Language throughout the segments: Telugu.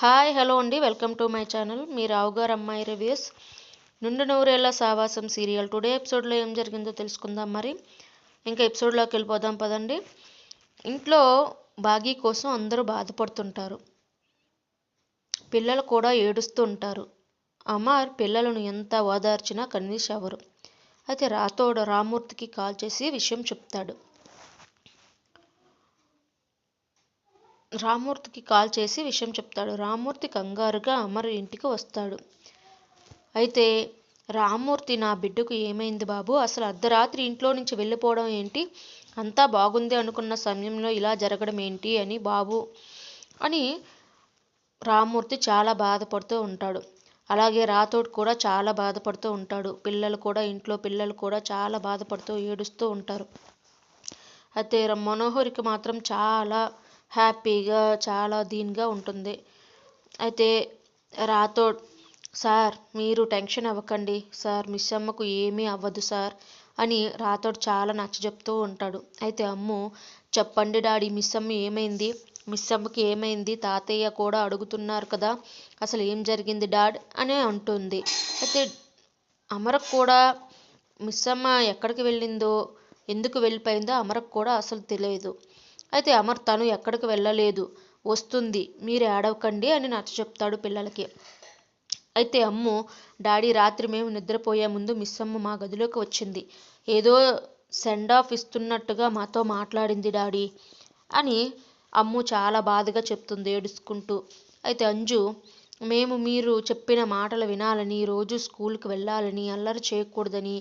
హాయ్ హలో అండి. Welcome to my channel. మీ రావుగారు అమ్మాయి రివ్యూస్. నుండి నూరేళ్ళ సావాసం సీరియల్. టుడే ఎపిసోడ్లో ఏం జరిగిందో తెలుసుకుందాం మరి. ఇంకా ఎపిసోడ్లోకి వెళ్ళిపోదాం పదండి. ఇంట్లో బాగీ కోసం అందరూ బాధపడుతుంటారు. పిల్లలు కూడా ఏడుస్తూ ఉంటారు. అమార్ పిల్లలను ఎంత ఓదార్చినా కన్నీసి అవ్వరు అయితే రాతోడు రామూర్తికి కాల్ చేసి విషయం చెప్తాడు. రామూర్తికి కాల్ చేసి విషయం చెప్తాడు. రామూర్తి కంగారుగా అమర్ ఇంటికి వస్తాడు. అయితే రామూర్తి నా బిడ్డకు ఏమైంది బాబు? అసలు అర్ధరాత్రి ఇంట్లో నుంచి వెళ్ళిపోవడం ఏంటి? అంతా బాగుంది అనుకున్న సమయంలో ఇలా జరగడం ఏంటి అని బాబు అని రామూర్తి చాలా బాధపడుతూ ఉంటాడు. అలాగే రాతోడు కూడా చాలా బాధపడుతూ ఉంటాడు. పిల్లలు కూడా ఇంట్లో పిల్లలు కూడా చాలా బాధపడుతూ ఏడుస్తూ ఉంటారు. అయితే మనోహరికి మాత్రం చాలా హ్యాపీగా చాలా దీనిగా ఉంటుంది. అయితే రాథోడ్ సార్ మీరు టెన్షన్ అవ్వకండి. సార్ మిస్ అమ్మకు ఏమీ అవ్వదు సార్ అని రాథోడ్ చాలా నచ్చ చెప్తూ ఉంటాడు. అయితే అమ్ము చెప్పండి డాడీ మిస్ అమ్మ ఏమైంది? మిస్ అమ్మకి ఏమైంది? తాతయ్య కూడా అడుగుతున్నారు కదా అసలు ఏం జరిగింది డాడ్? అని అంటుంది. అయితే అమరకు కూడా మిస్ అమ్మ ఎక్కడికి వెళ్ళిందో ఎందుకు వెళ్ళిపోయిందో అమరకు కూడా అసలు తెలియదు. అయితే అమర్ తను ఎక్కడికి వెళ్ళలేదు. వస్తుంది. మీరు ఏడవకండి అని నచ్చ చెప్తాడు పిల్లలకి. అయితే అమ్ము డాడీ రాత్రి మేము నిద్రపోయే ముందు మిస్ అమ్మ మా గదిలోకి వచ్చింది. ఏదో సెండ్ ఆఫ్ ఇస్తున్నట్టుగా మాతో మాట్లాడింది డాడీ అని అమ్ము చాలా బాధగా చెప్తుంది ఏడుచుకుంటూ. అయితే అంజు మేము మీరు చెప్పిన మాటలు వినాలని రోజు స్కూల్కి వెళ్ళాలని అల్లరి చేయకూడదని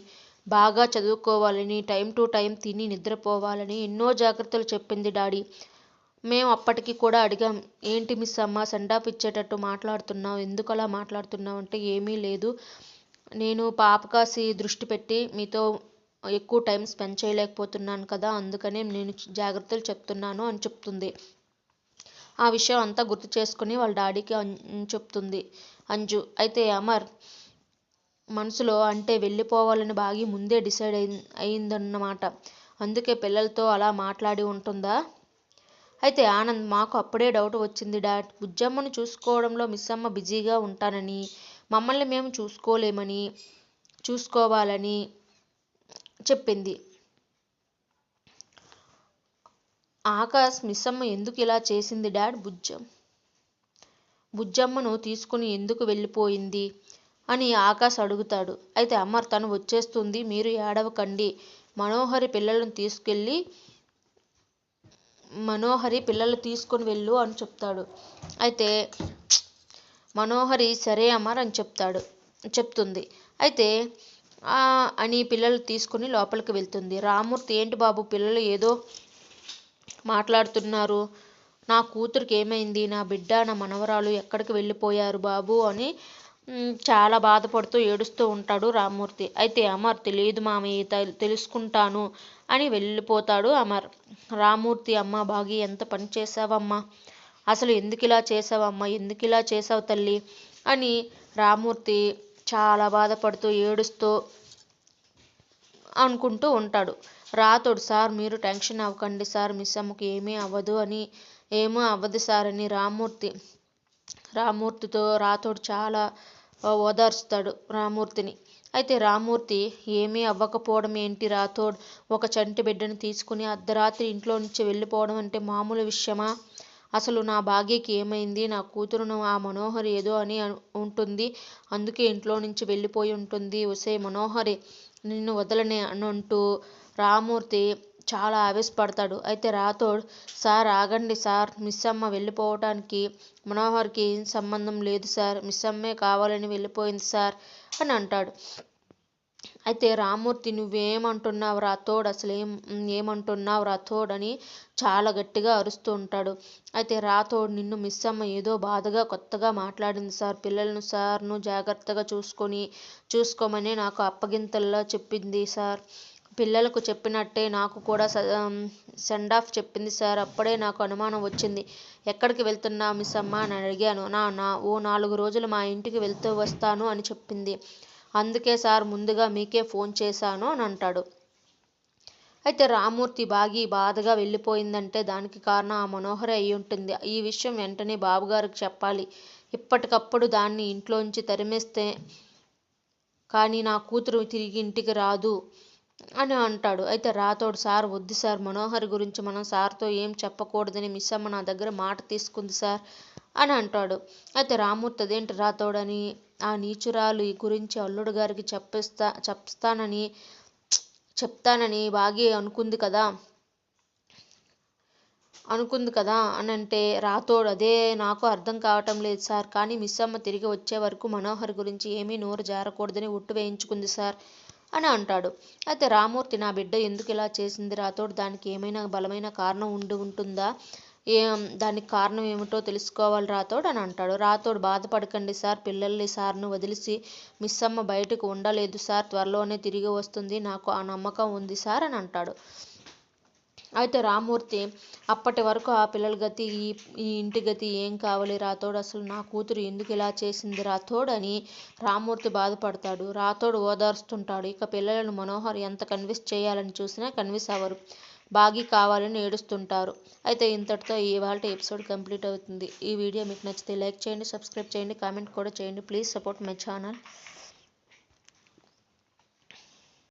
బాగా చదువుకోవాలని టైం టు టైం తిని నిద్రపోవాలని ఎన్నో జాగ్రత్తలు చెప్పింది డాడీ. మేము అప్పటికి కూడా అడిగాం ఏంటి మిస్ అమ్మ సెండాఫ్ ఇచ్చేటట్టు మాట్లాడుతున్నావు ఎందుకు అలా మాట్లాడుతున్నావు? అంటే ఏమీ లేదు. నేను పాపకాసి దృష్టి పెట్టి మీతో ఎక్కువ టైం స్పెండ్ చేయలేకపోతున్నాను కదా అందుకనే నేను జాగ్రత్తలు చెప్తున్నాను అని చెప్తుంది. ఆ విషయం అంతా గుర్తు చేసుకుని వాళ్ళ డాడీకి చెప్తుంది. అంజు అయితే అమర్ మనసులో అంటే వెళ్ళిపోవాలని బాగి ముందే డిసైడ్ అయి అయిందన్నమాట. అందుకే పిల్లలతో అలా మాట్లాడి ఉంటుందా? అయితే ఆనంద్ మాకు అప్పుడే డౌట్ వచ్చింది డాడ్. బుజ్జమ్మను చూసుకోవడంలో మిస్ అమ్మ బిజీగా ఉంటానని మమ్మల్ని మేము చూసుకోలేమని చూసుకోవాలని చెప్పింది. ఆకాష్ మిస్ అమ్మ ఎందుకు ఇలా చేసింది డాడ్? బుజ్జం బుజ్జమ్మను తీసుకుని ఎందుకు వెళ్ళిపోయింది? అని ఆకాష్ అడుగుతాడు. అయితే అమర్ తను వచ్చేస్తుంది. మీరు ఏడవకండి. మనోహరి పిల్లలను తీసుకెళ్ళి మనోహరి పిల్లలు తీసుకొని వెళ్ళు అని చెప్తాడు. అయితే మనోహరి సరే అమర్ అని చెప్తాడు చెప్తుంది. అయితే అని పిల్లలు తీసుకుని లోపలికి వెళ్తుంది. రామూర్తి ఏంటి బాబు పిల్లలు ఏదో మాట్లాడుతున్నారు. నా కూతురికి ఏమైంది? నా బిడ్డ నా మనవరాలు ఎక్కడికి వెళ్ళిపోయారు బాబు అని చాలా బాధపడుతూ ఏడుస్తూ ఉంటాడు రామ్మూర్తి. అయితే అమర్ తెలియదు మామయ్య తెలుసుకుంటాను అని వెళ్ళిపోతాడు అమర్. రామ్మూర్తి అమ్మ బాగి ఎంత పని చేసావమ్మా అసలు ఎందుకు ఇలా చేసావమ్మా ఎందుకు ఇలా చేసావు తల్లి అని రామ్మూర్తి చాలా బాధపడుతూ ఏడుస్తూ అనుకుంటూ ఉంటాడు. రాతోడు సార్ మీరు టెన్షన్ అవ్వకండి సార్ మిస్ అమ్మకి ఏమీ అవ్వదు అని ఏమీ అవ్వదు సార్ అని రామ్మూర్తి రామ్మూర్తితో రాతోడు చాలా ఓదార్స్తాడు రామూర్తిని. అయితే రామూర్తి ఏమీ అవ్వకపోవడం ఏంటి రాథోడ్ ఒక చంటి బిడ్డను తీసుకుని అర్ధరాత్రి ఇంట్లో నుంచి వెళ్ళిపోవడం అంటే మామూలు విషయమా? అసలు నా భాగ్యకి ఏమైంది? నా కూతురును ఆ మనోహరి ఏదో అని ఉంటుంది. అందుకే ఇంట్లో నుంచి వెళ్ళిపోయి ఉంటుంది. ఒసే మనోహరి నిన్ను వదలనే అంటూ రామూర్తి చాలా ఆవేశపడతాడు. అయితే రాథోడ్ సార్ ఆగండి సార్. మిస్ అమ్మ వెళ్ళిపోవటానికి మనోహర్కి ఏం సంబంధం లేదు సార్. మిస్ అమ్మే కావాలని వెళ్ళిపోయింది సార్ అని అంటాడు. అయితే రామూర్తి నువ్వేమంటున్నావు రాథోడ్? అసలు ఏం ఏమంటున్నావు రాథోడ్? అని చాలా గట్టిగా అరుస్తూ ఉంటాడు. అయితే రాథోడ్ నిన్ను మిస్ అమ్మ ఏదో బాధగా కొత్తగా మాట్లాడింది సార్. పిల్లలను సార్ను జాగ్రత్తగా చూసుకొని చూసుకోమని నాకు అప్పగింతల్లో చెప్పింది సార్. పిల్లలకు చెప్పినట్టే నాకు కూడా సెండ్ ఆఫ్ చెప్పింది సార్ అప్పుడే నాకు అనుమానం వచ్చింది. ఎక్కడికి వెళ్తున్నావు మిస్ అమ్మ అని అడిగాను. నా నా ఓ నాలుగు రోజులు మా ఇంటికి వెళ్తూ వస్తాను అని చెప్పింది. అందుకే సార్ ముందుగా మీకే ఫోన్ చేశాను అని అంటాడు. అయితే రామూర్తి బాగి బాధగా వెళ్ళిపోయిందంటే దానికి కారణం ఆ మనోహరే అయి ఉంటుంది. ఈ విషయం వెంటనే బాబుగారికి చెప్పాలి. ఇప్పటికప్పుడు దాన్ని ఇంట్లోంచి తరిమేస్తే కానీ నా కూతురు తిరిగి ఇంటికి రాదు. అని అంటాడు. అయితే రాతోడు సార్ వద్దు సార్. మనోహర్ గురించి మనం సార్తో ఏం చెప్పకూడదని మిస్ అమ్మ నా దగ్గర మాట తీసుకుంది సార్ అని అంటాడు. అయితే రామూర్తి అదేంటి రాతోడని ఆ నీచురాలు ఈ గురించి అల్లుడు గారికి చెప్పిస్తా చెప్తానని చెప్తానని బాగి అనుకుంది కదా అనుకుంది కదా అని అంటే రాతోడు అదే నాకు అర్థం కావటం లేదు సార్. కానీ మిస్ అమ్మ తిరిగి వచ్చే వరకు మనోహర్ గురించి ఏమీ నోరు జారకూడదని ఒట్టు వేయించుకుంది సార్. అని అంటాడు. అయితే రామూర్తి నా బిడ్డ ఎందుకు ఇలా చేసింది? రాతోడు దానికి ఏమైనా బలమైన కారణం ఉండి ఉంటుందా? ఏం దానికి కారణం ఏమిటో తెలుసుకోవాలి రాతోడు అని అంటాడు. రాతోడు బాధపడకండి సార్. పిల్లల్ని సార్ను వదిలిసి మిస్ అమ్మ బయటకు ఉండలేదు సార్. త్వరలోనే తిరిగి వస్తుంది. నాకు ఆ నమ్మకం ఉంది సార్ అని అంటాడు. అయితే రామూర్తి అప్పటి వరకు ఆ పిల్లల గతి ఈ ఈ ఇంటి గతి ఏం కావాలి రాతోడు అసలు నా కూతురు ఎందుకు ఇలా చేసింది రాతోడు అని రామూర్తి బాధపడతాడు. రాతోడు ఓదార్స్తుంటాడు. ఇక పిల్లలను మనోహర్ ఎంత కన్విన్స్ చేయాలని చూసినా కన్విన్స్ అవ్వరు. బాగి కావాలని ఏడుస్తుంటారు. అయితే ఇంతటితో ఇవాళ ఎపిసోడ్ కంప్లీట్ అవుతుంది. ఈ వీడియో మీకు నచ్చితే లైక్ చేయండి సబ్స్క్రైబ్ చేయండి కామెంట్ కూడా చేయండి. Please support my channel.